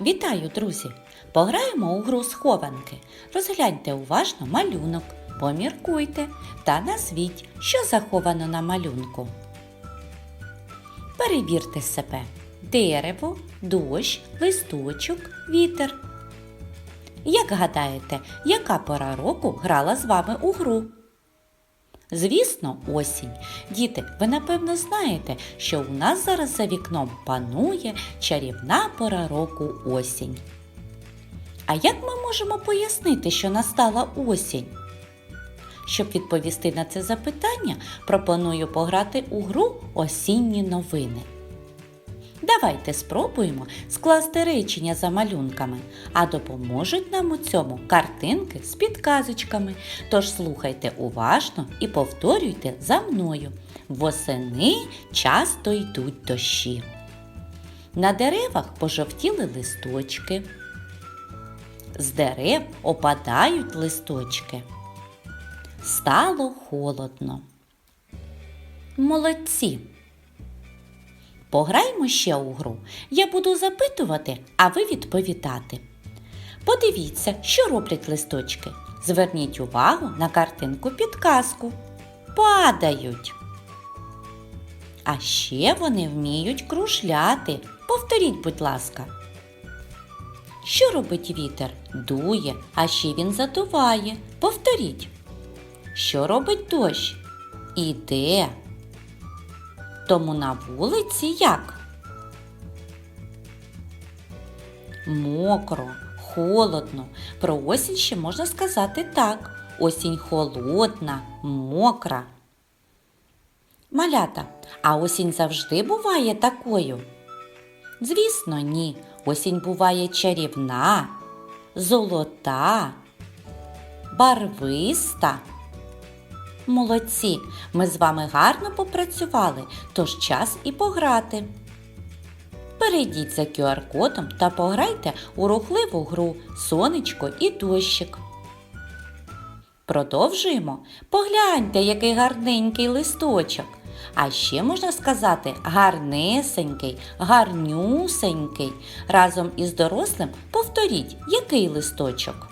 Вітаю, друзі! Пограємо у гру схованки. Розгляньте уважно малюнок, поміркуйте та назвіть, що заховано на малюнку. Перевірте себе. Дерево, дощ, листочок, вітер. Як гадаєте, яка пора року грала з вами у гру? Звісно, осінь. Діти, ви напевно знаєте, що у нас зараз за вікном панує чарівна пора року осінь. А як ми можемо пояснити, що настала осінь? Щоб відповісти на це запитання, пропоную пограти у гру Осінні новини. Давайте спробуємо скласти речення за малюнками, а допоможуть нам у цьому картинки з підказочками. Тож слухайте уважно і повторюйте за мною. Восени часто йдуть дощі. На деревах пожовтіли листочки. З дерев опадають листочки. Стало холодно. Молодці! Пограймо ще у гру. Я буду запитувати, а ви відповідати. Подивіться, що роблять листочки. Зверніть увагу на картинку підказку. Падають. А ще вони вміють кружляти. Повторіть, будь ласка. Що робить вітер? Дує, а ще він задуває. Повторіть. Що робить дощ? Іде. Тому на вулиці як? Мокро, холодно. Про осінь ще можна сказати так. Осінь холодна, мокра. Малята, а осінь завжди буває такою? Звісно, ні. Осінь буває чарівна, золота, барвиста. Молодці, ми з вами гарно попрацювали, тож час і пограти. Перейдіть за QR-кодом та пограйте у рухливу гру Сонечко і дощик. Продовжуємо. Погляньте, який гарненький листочок. А ще можна сказати гарнесенький, гарнюсенький. Разом із дорослим повторіть, який листочок.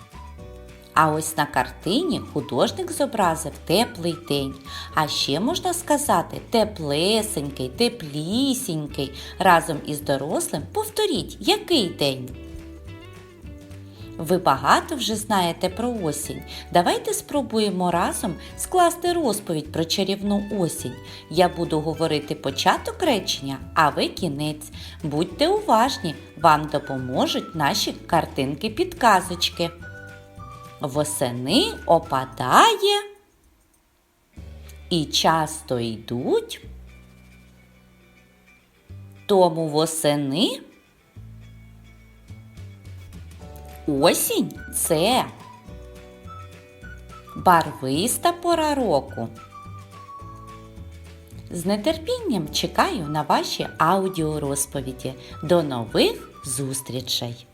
А ось на картині художник зобразив теплий день. А ще можна сказати теплесенький, теплісінький. Разом із дорослим повторіть, який день. Ви багато вже знаєте про осінь. Давайте спробуємо разом скласти розповідь про чарівну осінь. Я буду говорити початок речення, а ви кінець. Будьте уважні, вам допоможуть наші картинки-підказочки. Восени опадає і часто йдуть. Тому восени осінь це барвиста пора року. З нетерпінням чекаю на ваші аудіорозповіді. До нових зустрічей!